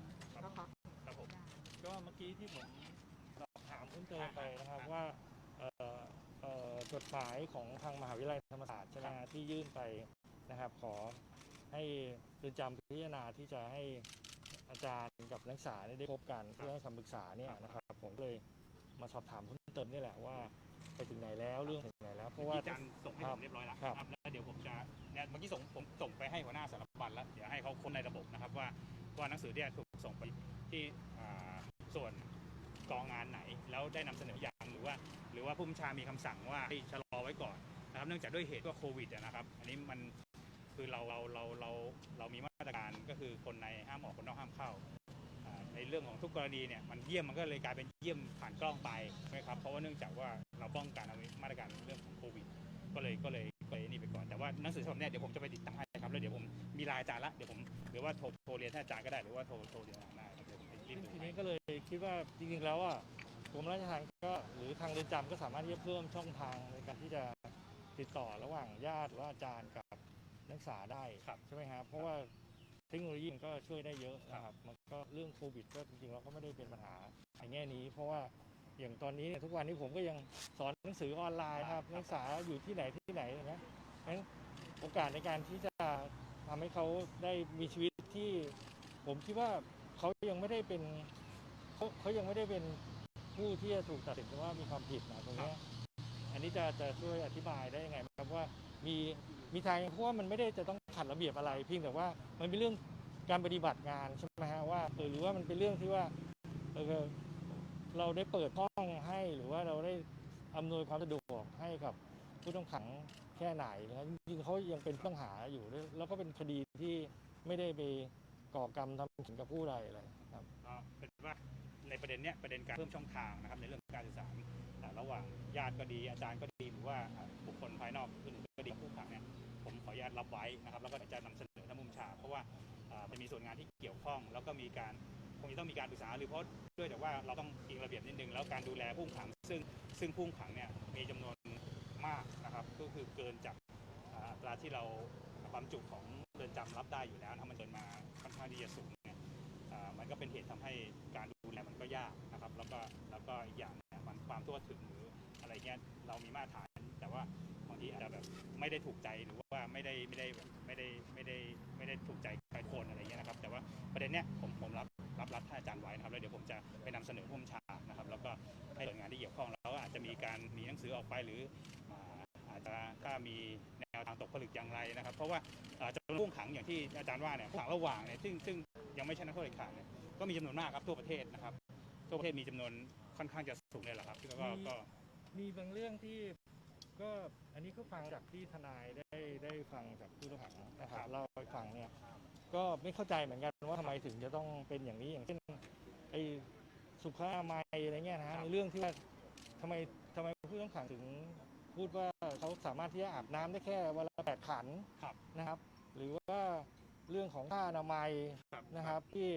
มครับนะคะครับผมก็เมื่อกี้ที่ผมสอบถามเพิ่มเติมไปนะครับว่าเอ่อเอ่อจดหมายของทางมหาวิทยาลัยธรรมศาสตร์ใช่ไหมฮะที่ยื่นไปนะครับ ขอให้เรือนจำพิจารณาที่จะให้อาจารย์กับนักศึกษาเนี่ยได้พบกันเพื่อให้คำปรึกษาเนี่ยนะครับ ผมก็เลยมาสอบถามเพิ่มเติมนี่แหละว่าไปถึงไหนแล้วเรื่องถึงไหนแล้วเพราะว่าที่อาจารย์ส่งให้ผมเรียบร้อยแล้วครับครับ แล้วเดี๋ยวผมจะเนี่ยเมื่อกี้ส่งผมส่งไปให้หัวหน้าสารบัญแล้วเดี๋ยวให้เขาค้นในระบบนะครับว่า ว่าหนังสือเนี่ยถูกส่งไปที่ส่วนกองงานไหน แล้วได้นำเสนออย่างหรือว่า หรือว่าผู้บัญชามีคำสั่งว่าให้ชะลอไว้ก่อนนะครับ เนื่องจากด้วยเหตุว่าโควิดนะครับ อันนี้มันคือเราเราเราเราเรามีมาตรการก็คือคนในห้ามออกคนนอกห้ามเข้าในเรื่องของทุกกรณีเนี่ยมันเยี่ยมมันก็เลยกลายเป็นเยี่ยมผ่านกล้องไปใช่ไหมครับเพราะว่าเนื่องจากว่าเราป้องกันเอามาตรการเรื่องของโควิดก็เลยก็เลยก็เลยนี่ไปก่อนแต่ว่าหนังสือฉบับนี้เดี๋ยวผมจะไปติดตั้งให้ แล้วเดี๋ยวผมมีไลน์อาจารย์ละเดี๋ยวผมหรือว่าโทรโทรเรียนท่านอาจารย์ก็ได้หรือว่าโทรโทรเรียนอาจารย์ได้ครับเดี๋ยวผมไปรีบดูทีให้ นี้ก็เลยคิดว่าจริงๆแล้วอะกรมราชทัณฑ์ก็หรือทางเรือนจำก็สามารถที่จะเพิ่มช่องทางในการที่จะติดต่อระหว่างญาติหรือว่าอาจารย์กับนักศึกษาได้ครับใช่ไหมครับเพราะว่าเทคโนโลยีมันก็ช่วยได้เยอะนะครับมันก็เรื่องโควิดก็จริงๆเราก็ไม่ได้เป็นปัญหาในแง่นี้ เพราะว่าอย่างตอนนี้เนี่ยทุกวันนี้ผมก็ยังสอนหนังสือออนไลน์ครับ นักศึกษาอยู่ที่ไหนที่ไหนนะงั้นโอกาสในการที่จะ ทำให้เขาได้มีชีวิตที่ ผมคิดว่าเขายังไม่ได้เป็นเขาเขายังไม่ได้เป็นผู้ที่จะถูกตัดสินว่ามีความผิดนะตรงเนี้ยอันนี้จะจะช่วยอธิบายได้ยังไงไหมครับว่ามีมีทางเพราะว่ามันไม่ได้จะต้องขัดระเบียบอะไรเพียงแต่ว่ามันเป็นเรื่องการปฏิบัติงานใช่ไหมฮะว่าเออหรือว่ามันเป็นเรื่องที่ว่าเออเราได้เปิดห้องให้หรือว่าเราได้อำนวยความสะดวกให้กับ ผู้ต้องขังแค่ไหนนะครับจริงๆเขายังเป็นผู้ต้องหาอยู่ด้วยแล้วก็เป็นคดีที่ไม่ได้ไปก่อกรรมทำถึงกับผู้ใดอะไรครับก็เป็นว่าในประเด็นเนี้ยประเด็นการเพิ่มช่องทางนะครับในเรื่องการสื่อสารระหว่างญาติก็ดีอาจารย์ก็ดีหรือว่าบุคคลภายนอกอื่นก็ดีผู้ขังเนี่ยผมขออนุญาตรับไว้นะครับแล้วก็จะนำเสนอท่านผู้บัญชา เพราะว่ามันมีส่วนงานที่เกี่ยวข้อง แล้วก็มีการคงจะต้องมีการปรึกษาหรือเพราะด้วยจากว่าเราต้องอิงระเบียบนิดนึงแล้วการดูแลผู้ขัง ซึ่งซึ่งผู้ขังเนี่ยมีจำนวน มากนะครับก็คือเกินจากอัตราที่เราความจุของเรือนจำรับได้อยู่แล้วถ้ามันเกินมาค่อนข้างที่จะสูงเนี่ยมันก็เป็นเหตุทำให้การดูแลมันก็ยากนะครับ แล้วก็แล้วก็อีกอย่างมันความทั่วถึงหรืออะไรเงี้ยเรามีมาตรฐาน แต่ว่าบางทีอาจจะแบบไม่ได้ถูกใจหรือว่าไม่ได้ไม่ได้ไม่ได้ไม่ได้ไม่ได้ถูกใจใครคนอะไรเงี้ยนะครับ แต่ว่าประเด็นเนี้ยผมผมรับรับรับท่านอาจารย์ไว้นะครับแล้วเดี๋ยวผมจะไปนำเสนอผู้บัญชานะครับ แล้วก็ให้หน่วยงานที่เกี่ยวข้องแล้วอาจจะมีการมีหนังสือออกไปหรือ อ่าอาจจะถ้ามีแนวทางตกผลึกอย่างไรนะครับ เพราะว่าอ่าจำนวนผู้ขังอย่างที่อาจารย์ว่าเนี่ยผู้ขังระหว่างเนี่ยซึ่งซึ่งยังไม่ใช่นักโทษเด็ดขาดเนี่ยก็มีจำนวนมากครับทั่วประเทศนะครับทั่วประเทศมีจำนวนค่อนข้างจะสูงเลยแหละครับก็ก็ก็มีบางเรื่องที่ก็อันนี้ก็ฟังจากที่ทนายได้ได้ฟังจากผู้ต้องหานะครับเล่าให้ฟังเนี่ยก็ไม่เข้าใจเหมือนกันว่าทำไมถึงจะต้องเป็นอย่างนี้อย่างเช่นไอ้สุขอนามัยอะไรเงี้ยนะฮะในเรื่องที่ว่าทำไมทำไมผู้ต้องขังถึง พูดว่าเขาสามารถที่จะอาบน้ำได้แค่วันละแปดขันครับนะครับ หรือว่าเรื่องของผ้าอนามัยครับนะครับ ที่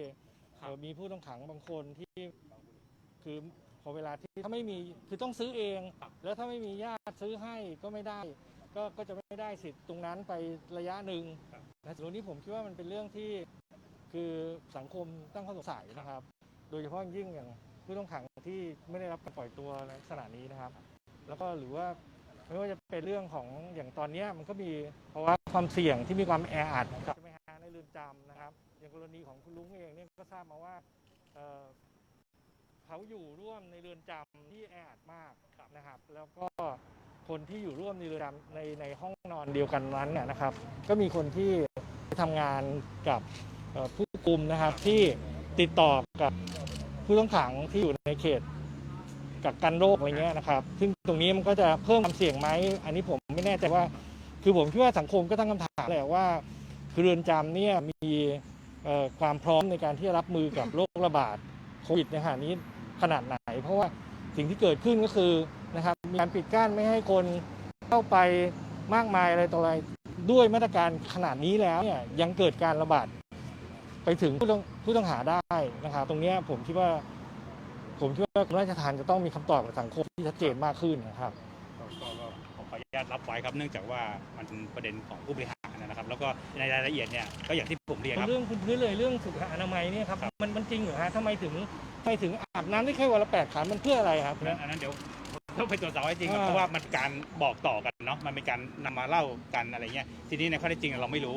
ครับเอ่อมีผู้ต้องขังบางคนที่คือพอเวลาที่ถ้าไม่มีคือต้องซื้อเองครับแล้วถ้าไม่มีญาติซื้อให้ก็ไม่ได้ ก็ก็จะไม่ได้สิทธิ์ตรงนั้นไประยะหนึ่งครับนะตรงนี้ผมคิดว่ามันเป็นเรื่องที่คือสังคมตั้งข้อสงสัยนะครับ โดยเฉพาะอย่างยิ่งอย่างผู้ต้องขังที่ไม่ได้รับการปล่อยตัวในลักษณะนี้นะครับ แล้วก็หรือว่า ไม่ว่าจะเป็นเรื่องของอย่างตอนนี้มันก็มีภาะวะความเสี่ยงที่มีความแออัดใช่ไหมฮะในเรือนจำนะครับ อย่างกรณีของคุณลุงเองเนี่ยก็ทราบมาว่าเเขาอยู่ร่วมในเรือนจำที่แออัดมากนะครับ แล้วก็คนที่อยู่ร่วมในเรือนจำในในห้องนอนเดียวกันนั้นเนี่ยนะครับ ก็มีคนที่ทำงานกับผู้คุมนะครับที่ติดต่อกับผู้ต้องขังที่อยู่ในเขต กักกันโรคอะไรเงี้ยนะครับ ซึ่งตรงนี้มันก็จะเพิ่มความเสี่ยงไหมอันนี้ผมไม่แน่ใจว่า คือผมคิดว่าสังคมก็ตั้งคำถามแหละว่าคือเรือนจำเนี่ยมีความพร้อมในการที่จะรับมือกับโรคระบาดโควิดในขณะนี้ขนาดไหน เพราะว่าสิ่งที่เกิดขึ้นก็คือนะครับมีการปิดกั้นไม่ให้คนเข้าไปมากมายอะไรต่ออะไรด้วยมาตรการขนาดนี้แล้วเนี่ยยังเกิดการระบาดไปถึงผู้ต้องผู้ต้องหาได้นะครับ ตรงเนี้ยผมคิดว่า ผมคิดว่ากรมราชทัณฑ์จะต้องมีคำตอบกับสังคมที่ชัดเจนมากขึ้นนะครับก็ก็ก็ผมขออออนุญาตรับไว้ครับเนื่องจากว่ามันเป็นประเด็นของผู้บริหารนะครับ แล้วก็ในรายละเอียดเนี่ยก็อย่างที่ผมเรียนครับเรื่องพื้นๆเลยเรื่องสุขอนามัยเนี่ยครับครับมันมันจริงเหรอฮะทำไมถึงทำไมถึงอาบน้ำได้แค่วันละแปดขันมันเพื่ออะไรครับอันนั้นอันนั้นเดี๋ยวต้องไปตรวจสอบให้จริงครับอ่าเพราะว่ามันการบอกต่อกันเนาะมันเป็นการนำมาเล่ากันอะไรเงี้ยทีนี้ในข้อเท็จจริงเราไม่รู้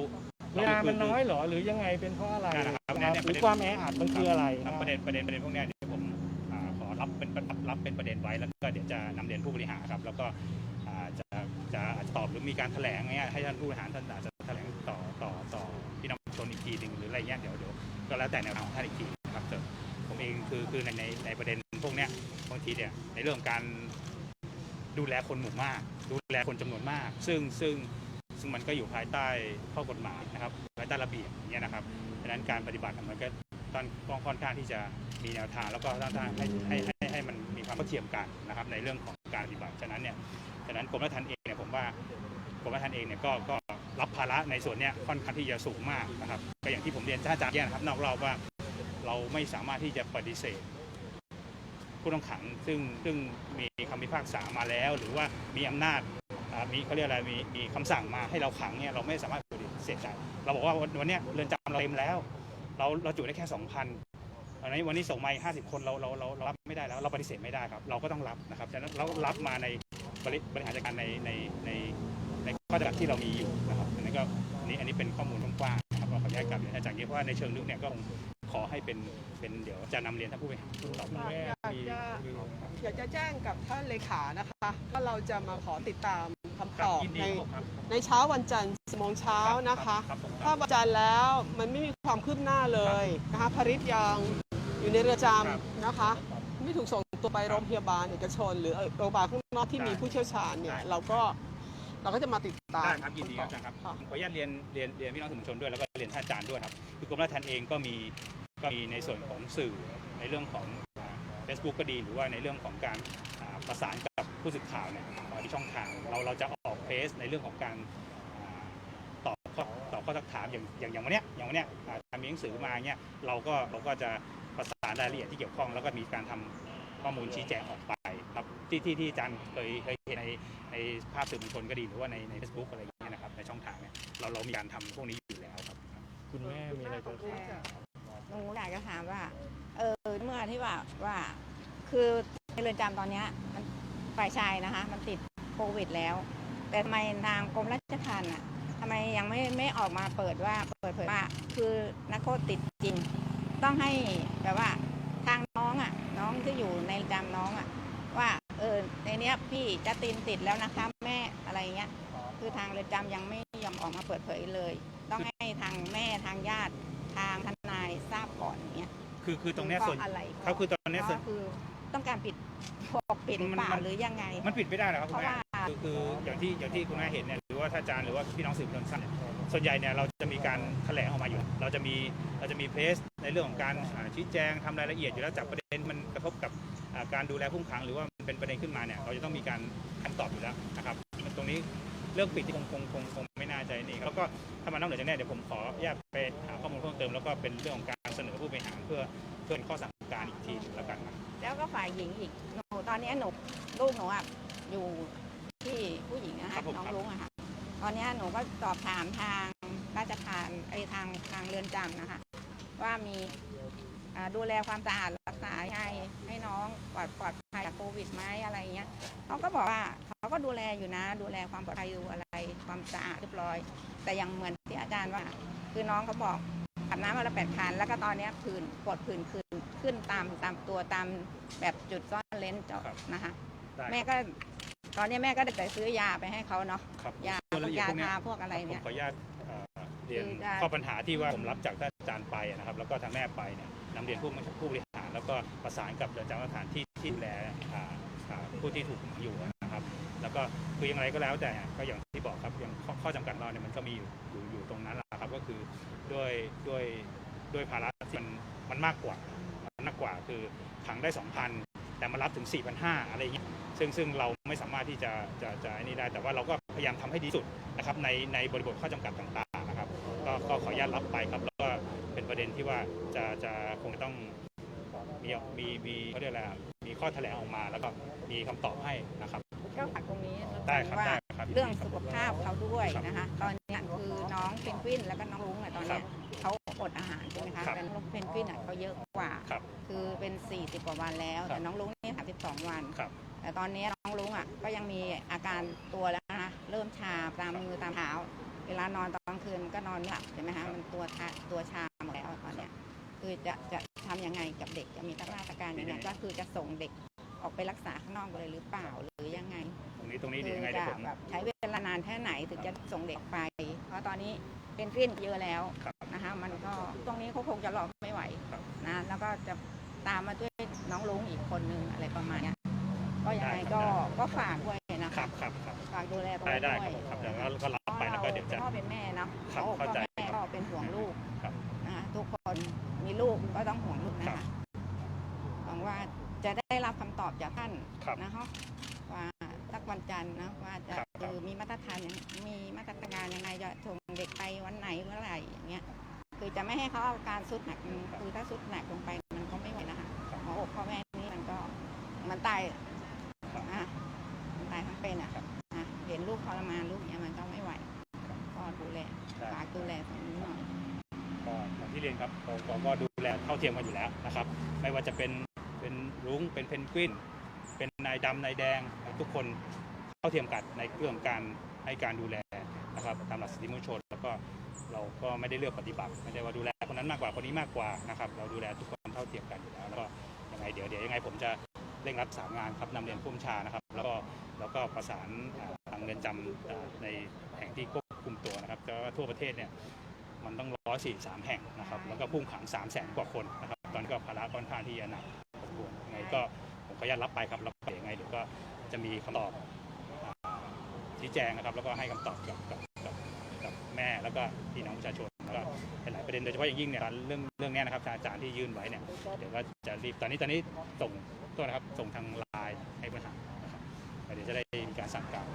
เวลามันน้อยเหรอหรือยังไงเป็นเพราะอะไรนั่นแหละครับครับเนี่ยหรือความแออัดมันคืออะไรครับประเด็นประเด็นประเด็นพวกเนี้ เป็นรับเป็นประเด็นไว้แล้วก็เดี๋ยวจะนำเรียนผู้บริหารครับ แล้วก็จะจะอาจจะตอบหรือมีการแถลงเงี้ยให้ท่านผู้บริหารท่านอาจจะแถลงต่อต่อต่อพี่น้องชนอีกทีหนึ่งหรืออะไรเงี้ยเดี๋ยวเดี๋ยวก็แล้วแต่แนวทางท่านอีกทีนะครับแต่ผมเองคือคือในในในประเด็นพวกเนี้ยบางทีเนี่ยในเรื่องการดูแลคนหมู่มาก ดูแลคนจำนวนมาก ซึ่งซึ่งซึ่งมันก็อยู่ภายใต้ข้อกฎหมายนะครับภายใต้ระเบียบอย่างเงี้ยนะครับดังนั้นการปฏิบัติมันก็ตอนก็ค่อนข้างที่จะมีแนวทางแล้วก็ค่อนข้างให้ให้ ความเท่าเทียมกันนะครับในเรื่องของการปฏิบัติฉะนั้นเนี่ยฉะนั้นกรมราชทัณฑ์เองเนี่ยผมว่ากรมราชทัณฑ์เองเนี่ยก็ก็รับภาระในส่วนเนี้ยค่อนข้างที่จะสูงมากนะครับก็อย่างที่ผมเรียนท่านอาจารย์เนี่ยนะครับ นอกรอบว่าเราไม่สามารถที่จะปฏิเสธ ผู้ต้องขังซึ่งซึ่งมีคำพิพากษามาแล้ว หรือว่ามีอำนาจมีเขาเรียกอะไรมีมีคำสั่งมาให้เราขังเนี่ยเราไม่สามารถปฏิเสธได้เราบอกว่าวันวันเนี้ยเรือนจำเราเต็มแล้ว เราเราจุได้แค่2,000วัน นี้วันนี้ส่งมาอีก50 คนเราเราเราเรารับไม่ได้แล้ว เราปฏิเสธไม่ได้ครับ เราก็ต้องรับนะครับฉะนั้นเรารับมาในบริบริหารจัดการในในในในข้อจำกัดที่เรามีอยู่นะครับอันนี้ก็อันนี้อันนี้เป็นข้อมูลกว้างๆนะครับก็ขออนุญาตกลับเรียนอาจารย์เยอะเพราะว่าในเชิงลึกเนี่ยก็คงขอให้เป็นเป็นเดี๋ยวจะนำเรียนท่านผู้บริหารต่อไปแม่อยากมีจะมีอยากจะแจ้งกับท่านเลขานะคะว่าเราจะมาขอติดตามคำตอบยินดีในครับในเช้าวันจันทร์10โมงเช้านะคะรับผมคถ้ารับวันจันทร์แล้วมันไม่มีความคืบหน้าเลยนะคะภริษยัง อยู่ในเรือนจครับำนะคะ ไม่ถูกส่งตัวไปโรงพยาบาลเอกชน หรือโรงพยาบาลข้างนอกที่ได้มีผู้เชี่ยวชาญเนี่ยได้เราก็เราก็จะมาติดตามได้ครับยินดีครับอาจารย์ครับค่ะผมขออนุญาตเรียนเรียนเรียนพี่น้องสื่อมวลชนด้วยแล้วก็เรียนท่านอาจารย์ด้วยครับคือกรมราชทัณฑ์เองก็มีก็มีในส่วนของสื่อในเรื่องของเฟซบุ๊กก็ดีหรือว่าในเรื่องของการอ่าประสานกับผู้สื่อข่าวเนี่ยอ่าที่ช่องทางเราเราจะออกเฟซในเรื่องของการอ่าตอบข้อตอบข้อสักถามอย่างอย่างอย่างวันเนี้ยอย่างวันเนี้ยอ่าทำมีหนังสือมาเนี่ยเราก็เราก็จะ ประสานรายละเอียดที่เกี่ยวข้อง แล้วก็มีการทำข้อมูลชี้แจงออกไปครับที่ที่ที่อาจารย์เคยเคยเห็นในในภาพสื่อมวลชนก็ดีหรือว่าในในเฟซบุ๊กอะไรอย่างเงี้ยนะครับในช่องทางเนี่ยเราเรามีการทำพวกนี้อยู่แล้วครับ คุณแม่มีอะไรจะถามหนูอยากจะถามว่า เออเมื่อที่ว่าว่า คือในเรือนจำตอนเนี้ยมันฝ่ายชายนะคะ มันติดโควิดแล้ว แต่ทำไมทางกรมราชทัณฑ์อะทำไมยังไม่ไม่ออกมาเปิดว่าเปิดเผยว่า คือนักโทษติดจริง ต้องให้แบบว่าทางน้องอะ น้องที่อยู่ในเรือนจำน้องอะ ว่าเออในเนี้ยพี่จะตินติดแล้วนะคะแม่อะไรเงี้ย คือทางเรือนจำยังไม่ยอมออกมาเปิดเผยเลย ต้องให้ทางแม่ทางญาติทางทนายทราบก่อนอย่างเงี้ยคือคือตรงเนี้ยเพส่วนราะอะไรเขาคือตอนเนี้ยส่วนก็คือต้องการปิดปกปิดมันเปล่ามันหรือยังไง มันปิดไม่ได้หรอกครับเพคุณราะแม่ว่าคือคืออย่างที่อย่างที่คุณแม่เห็นเนี่ยหรือว่าท่านอาจารย์หรือว่าพี่น้องสื่อมวลชนทราบเนี่ยส่วนใหญ่เนี่ยเราจะมีการแถลงออกมาอยู่ เราจะมีเราจะมีเพส ในเรื่องของการอ่าชี้แจงทำรายละเอียดอยู่แล้วจากประเด็นมันกระทบกับอ่าการดูแลผู้ต้องขังหรือว่ามันเป็นประเด็นขึ้นมาเนี่ยเราจะต้องมีการคำตอบอยู่แล้วนะครับตรงนี้เรื่องปิดที่คงคงคงคงไม่น่าใจนี่แล้วก็ถ้ามันนอกเหนือจากนี้เดี๋ยวผมขออนุญาตไปหาข้อมูลเพิ่มเติมแล้วก็เป็นเรื่องของการเสนอผู้บริหารเพื่อเพื่อเป็นข้อสั่งการอีกทีหนึ่งแล้วกันครับแล้วก็ฝ่ายหญิงอีกหนูตอนนี้หนูลูกหนูอะอยู่ที่ผู้หญิงนะครัคะบผมน้องครับลุงอะค่ะตอนนี้หนูก็สอบถามทางราชทานไอทางทางเรือนจำนะคะ ว่ามีอ่าดูแลความสะอาดรักษาให้ให้น้องปลอดปลอดภัยจากโควิดไหมอะไรเงี้ยเขาก็บอกว่าเขาก็ดูแลอยู่นะ ดูแลความปลอดภัยอยู่อะไรความสะอาดเรียบร้อย แต่ยังเหมือนที่อาจารย์ว่า คือน้องเขาบอกอาบน้ำวันละแปดครั้งแล้วก็ตอนเนี้ยผื่นปวดผื่นขึ้นขึ้นตามตามตัวตามแบบจุดซ่อนเลนส์เจาะครับนะคะได้แม่ก็ตอนนี้แม่ก็ได้แต่ซื้อยาไปให้เขาเนาะครับยาส่วนละเอียดยาพวกเนี้ยทาพวกอะไรผมเนี่ยขออนุญาตเอ่อเรียนคือได้ข้อปัญหาที่ว่าผมรับจากท่านอา จารย์ไปนะครับแล้วก็ทางแม่ไปเนี่ยนำเรียนผู้ผู้บริหาร แล้วก็ประสานกับเรือนจำสถานที่ที่ดูแลอ่าอ่าผู้ที่ถูกขังอยู่นะครับ แล้วก็คืออย่างไรก็แล้วแต่ก็อย่างที่บอกครับอย่างข้อข้อจำกัดเราเนี่ยมันก็มีอยู่อยู่อยู่ตรงนั้นแหละครับก็คือด้วยด้วยด้วยภาระที่มันมันมากกว่ามันมากกว่าคือขังได้ 2,000 แต่มารับถึง 4,500 อะไรอย่างเงี้ยซึ่งซึ่งเราไม่สามารถที่จะจะจะไอ้นี่ได้ แต่ว่าเราก็พยายามทำให้ดีที่สุดนะครับในในบริบทข้อจำกัดต่างๆ ก็ก็ขออนุญาตรับไปครับแล้วก็เป็นประเด็นที่ว่าจะจะคงต้องมีมีมีเขาเรียกอะไรอะมีข้อแถลงออกมาแล้วก็มีคำตอบให้นะครับ ก็ฝากตรงนี้แล้วได้กันครับว่าได้ครับเรื่องสุขภาพเขาด้วยนะคะ ตอนนี้คือน้องเพนกวินแล้วก็น้องลุงอะตอนเนี้ยเขาอดอาหารใช่ไหมคะครับแต่น้องเพนกวินอะเขาเยอะกว่า ครับคือเป็น 40 กว่าวันแล้ว ครับ แต่น้องลุงนี่32 วัน ครับ แต่ตอนนี้น้องลุงอะก็ยังมีอาการตัวแล้วนะคะเริ่มชาตามมือตามเท้าเวลานอนตอนกลางคืนก็นอนไม่หลับใช่ไหมคะมันตัวชาตัวชาหมดแล้วตอนเนี้ยคือจะจะทำยังไงกับเด็กจะมีมาตรการยังไงก็คือจะส่งเด็กออกไปรักษาข้างนอกเลยหรือเปล่าหรือยังไงตรงนี้ตรงนี้คืเดี๋ยวยังไงจะเดี๋ยวผม แบบใช้เวลานานแค่ไหนถึงจะส่งเด็กไป เพราะตอนนี้เป็นกลิ้นเยอะแล้วครับนะคะมันก็ตรงนี้เขาคงจะรอไม่ไหวครับ นะแล้วก็จะตามมาด้วยน้องลุงอีกคนนึงอะไรประมาณเนี้ยก็ยังไงได้ครับก็ได้ก็ฝากด้วยนะครัคะบครับครับฝากดูแลตรงได้นี้ได้ด้วยครับผมครับเดี๋ยวเราก็ รับไปแล้วก็เดี๋ยวจะพ่อเป็นแม่เนาะครับพ่อเข้าใจแม่ก็เป็นห่วงลูกครับนะคะทุกคนมีลูกก็ต้องห่วงลูกนะคะหวังว่าจะได้รับคำตอบจากท่านครับนะคะว่าสักวันจันทร์นะว่าจะครับคือมีมาตรฐานยังมีมาตรการยังไงจะส่งเด็กไปวันไหนเมื่อไหร่อย่างเงี้ยคือจะไม่ให้เขาเอาการสุดหนักมันคือถ้าสุดหนักลงไปมันก็ไม่ไหวนะคะหมออกพ่อแม่นี่มันก็มันตายอะมันตายทั้งเป็นอะอะ เห็นลูกทรมานลูกเนี้ยมันก็ไม่ไหวก็ดูแลได้ฝากดูแลตรงนี้หน่อยก็อย่างที่เรียนครับเราเราก็ดูแลเท่าเทียมกันอยู่แล้วนะครับ ไม่ว่าจะเป็นเป็นรุ้งเป็นเพนกวิน เป็นนายดำนายแดงทุกคนเท่าเทียมกันในเรื่องการให้การดูแลนะครับตามหลักสิทธิมนุษยชน แล้วก็เราก็ไม่ได้เลือกปฏิบัติไม่ได้ว่าดูแลคนนั้นมากกว่าคนนี้มากกว่านะครับเราดูแลทุกคนเท่าเทียมกันอยู่แล้วแล้วก็ยังไงเดี๋ยวเดี๋ยวยังไงผมจะ เร่งรัดสามงานครับนำเรียนผู้บัญชานะครับ แล้วก็แล้วก็ประสานทางเรือนจำอ่าในแห่งที่ควบคุมตัวนะครับแต่ว่าทั่วประเทศเนี่ยมันต้องร้อยสี่สามแห่งนะครับ แล้วก็พุ่งขังสามแสนกว่าคนนะครับ ตอนนก็ภาระค่อนข้างที่จะหนักพอสมควรยังไงก็ผมขออนุญาตรับไปครับแล้วก็เดี๋ยวยังไงเดี๋ยวก็จะมีคำตอบชี้แจงนะครับ แล้วก็ให้คำตอบกับกับกับแม่แล้วก็พี่น้องประชาชน หลายประเด็นโดยเฉพาะอย่างยิ่งเนี่ยเรื่องเรื่องเนี้ยนะครับอาจารย์ที่ยื่นไว้เนี่ยเดี๋ยวก็จะรีบตอนนี้ตอนนี้ส่งตัวนะครับส่งทางไลน์ให้ประธานนะครับเดี๋ยวจะได้มีการสั่งการ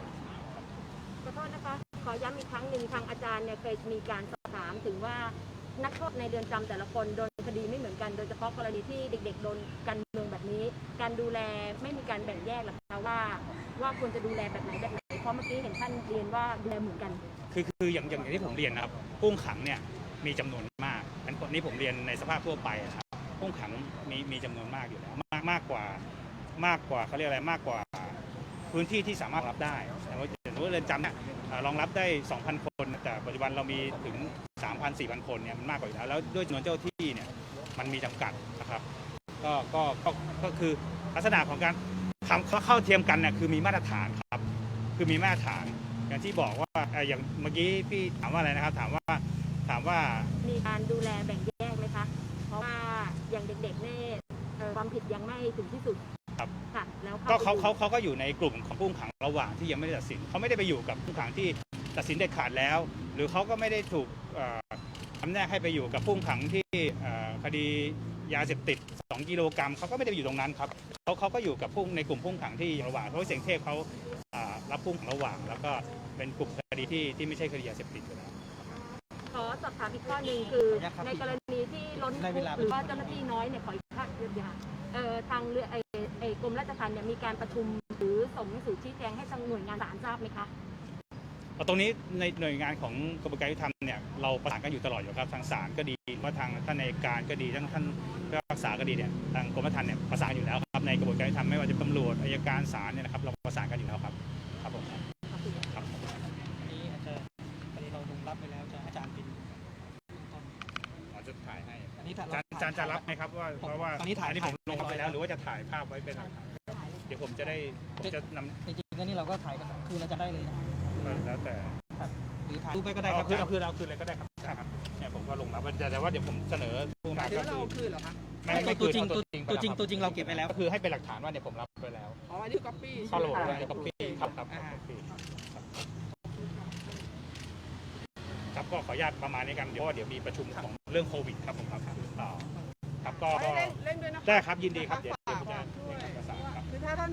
ขอโทษนะคะขอย้ำอีกครั้งหนึ่งทางอาจารย์เนี่ยเคยมีการสอบถามถึงว่านักโทษในเรือนจำแต่ละคนโดนคดีไม่เหมือนกัน โดยเฉพาะกรณีที่เด็ก ๆ โดนการเมืองแบบนี้ การดูแลไม่มีการแบ่งแยกหรอกคะว่าว่าควรจะดูแลแบบไหนแบบไหนเพราะเมื่อกี้เห็นท่านเรียนว่าดูแลเหมือนกัน คือคืออย่างอย่างที่ผมเรียนนะครับกุ้งขังเนี่ย มีจำนวนมากอันนี้ผมเรียนในสภาพทั่วไปครับกุ้งขังมีมีจำนวนมากอยู่แล้วมากมากกว่ามากกว่าเขาเรียกอะไรมากกว่าพื้นที่ที่สามารถรับได้แต่ว่าสมมติว่าเรือนจำเนี่ยรองรับได้ 2,000 คน แต่ปัจจุบันเรามีถึง 3,000 4,000 คนเนี่ยมันมากกว่าอยู่แล้ว แล้วด้วยจำนวนเจ้าที่เนี่ยมันมีจำกัดนะครับก็ก็ก็ก็คือลักษณะของการทำเข้าเทียมกันเนี่ยคือมีมาตรฐานครับ คือมีมาตรฐาน อย่างที่บอกว่าเอออย่างเมื่อกี้พี่ถามว่าอะไรนะครับ ถามว่า ถามว่ามีการดูแลแบ่งแยกไหมคะ เพราะว่าอย่างเด็กๆเนี่ยเอ่อความผิดยังไม่ถึงที่สุดครับ ค่ะแล้วก็เขาไปอยู่เขาเขาก็อยู่ในกลุ่มของผู้ต้องขังระหว่างที่ยังไม่ได้ตัดสินเขาไม่ได้ไปอยู่กับผู้ต้องขังที่ตัดสินเด็ดขาดแล้ว หรือเขาก็ไม่ได้ถูกเอ่อทำแนกให้ไปอยู่กับผู้ต้องขังที่เอ่อคดียาเสพติด 2 กิโลกรัมเขาก็ไม่ได้ไปอยู่ตรงนั้นครับเขาเขาก็อยู่กับผู้ในกลุ่มผู้ต้องขังที่ระหว่างเพราะว่าเสียงเทพเขาอ่ารับผู้ต้องขังระหว่าง แล้วก็เป็นกลุ่มคดีที่ที่ไม่ใช่คดียาเสพติดอยู่แล้วข อสอบถามอีกข้อหนึ่งคือในกรณีที่ล้นคุกหรือว่าเจ้าหน้าที่น้อยเนี่ยขออีกภาคเดียวค่ะเอ่อทางเรือไอไอกรมราชทัณฑ์เนี่ยมีการประชุมหรือส่งหนังสือชี้แจงให้ทางหน่วยงานศาลทราบไหมคะเอาตรงนี้ในหน่วยงานของกระบวนการยุติธรรมเนี่ยเราประสานกันอยู่ตลอดอยู่ครับทางศาลก็ดีว่าทางท่านในการก็ดีทั้งท่านผู้พิพากษาก็ดีเนี่ยทางกรมธรรม์เนี่ยประสานอยู่แล้วครับในกระบวนการยุติธรรมไม่ว่าจะเป็นตำรวจอายการศาลเนี่ยนะครับเราประสานกันอยู่แล้วครับครับผมครับ อันนี้อาจจะอันนี้เราลงรับไปแล้วจะอาจารย์เป็นต้น ขอจะถ่ายให้ อันนี้ถ้ อา จารย์อาจารย์จะรับไหมครับว่าเพราะว่าตอนนี้ถ่ายอันนี้ผมลงไปถ่ายแล้วหรือว่าจะถ่ายภาพไว้เป็นหลักฐานเดี๋ยวผมจะได้ผมจะนจริงๆอันนี้เราก็ถ่ายกันคืนเราจะได้เลยนะำแล้วแต่หรือถ่ายรูปไปก็ได้คเอารับคืนเอาคืนเอาคืนเลยก็ได้ครับครับเนี่ยผมก็ลงรับแต่แต่ว่าเดี๋ยวผมเสนอผู้หมายมาถึงก็ว่าเราคือเอาคืนเหรอคะไม่ไม่ตัวคืนจริงเอาตัวจริงตัวจริงตัวจริงเราเก็บไปแล้ว ก็คือให้เป็นหลักฐานว่าเนี่ยผมรับไปแล้วอ๋ออันนี้ก๊อปปี้เข้าระบบเลยในคอปปี้ครับครับอ่า copy ครับก็ขออนุญาตประมาณนี้กันเดี๋ยวเพราะว่าเดี๋ยวมีประชุมของเรื่องโควิดครับผมครับ อ่าครับก็ก็เล่นเล่นด้วยนะคะได้ครับยินดีครับเดี๋ยวฝากเดี๋ยวบอกด้วยจะประสานครับ คือถ้าท่าน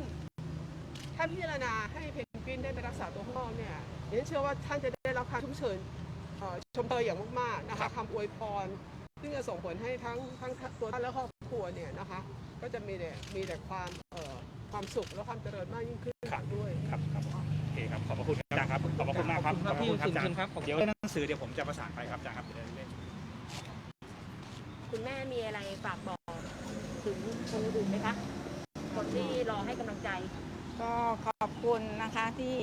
ท่านพิจารณาให้เพนกวินได้ไปรักษาตัวข้างนอกเนี่ยเดี๋ยวเชื่อว่าท่านจะได้รับการชุ่มเชิญเอ่อชมเชยอย่างมากๆนะคะคำอวยพร ซึ่งจะส่งผลให้ทั้งทั้งตัวท่านและครอบครัวเนี่ยนะคะ ก็จะมีแต่มีแต่ความเอ่อความสุขและความเจริญมากยิ่งขึ้นครับ ด้วย ครับครับโอเคครับขอบพระคุณอาจารย์ครับขอบพระคุณมากครับขอบคุณครับพี่อาจารคุณย์ครับขอบคุณเดี๋ยวหนังสือเดี๋ยวผมจะประสานไปครับอาจารย์ครับเดี๋ยวเล่น คุณแม่มีอะไรฝากบอกถึงคนอื่นไหมคะคนที่รอให้กำลังใจ ก็ขอบคุณนะคะที่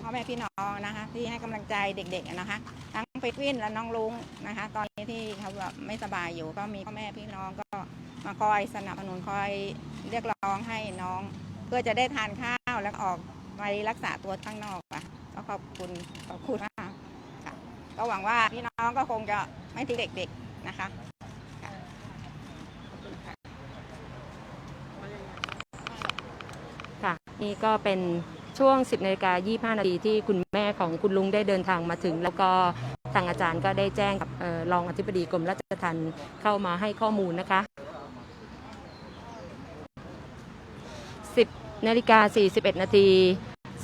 พ่อแม่พี่น้องนะคะ ที่ให้กำลังใจเด็กๆนะคะ ทั้งเพชรวินและน้องลุงนะคะ ตอนนี้ที่เขาแบบไม่สบายอยู่ก็มีพ่อแม่พี่น้องก็มาคอยสนับสนุนคอยเรียกร้องให้น้อง เพื่อจะได้ทานข้าวแล้วก็ออกไปรักษาตัวข้างนอกอะก็ขอบคุณขอบคุณมากค่ะก็หวังว่าพี่น้องก็คงจะไม่ทิ้งเด็กๆนะคะ ค่ะ นี่ก็เป็นช่วง 10นาฬิกา25 นาทีที่คุณแม่ของคุณลุงได้เดินทางมาถึง แล้วก็ทางอาจารย์ก็ได้แจ้งกับเอ่อรองอธิบดีกรมราชทัณฑ์เข้ามาให้ข้อมูลนะคะ 10นาฬิกา41 นาที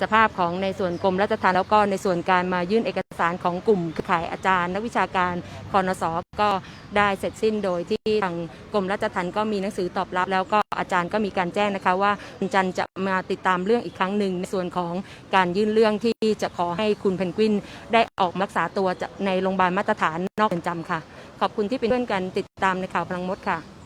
สภาพของในส่วนกรมราชทัณฑ์แล้วก็ในส่วนการมายื่นเอก สารของกลุ่มขายอาจารย์ นักวิชาการคอนสก็ได้เสร็จสิ้นโดยที่ทางกรมราชทัณฑ์ก็มีหนังสือตอบรับ แล้วก็อาจารย์ก็มีการแจ้งนะคะว่าวันจันจะมาติดตามเรื่องอีกครั้งหนึ่งในส่วนของการยื่นเรื่องที่จะขอให้คุณเพนกวินได้ออกรักษาตัวในโรงพยาบาลมาตรฐานนอกเรือนจำค่ะ ขอบคุณที่เป็นเพื่อนกันติดตามในข่าวพลังมดค่ะ